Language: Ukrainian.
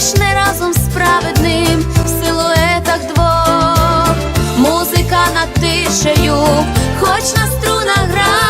грішне разом з праведним в силуетах двох, музика над тишею, хоч на струнах грай,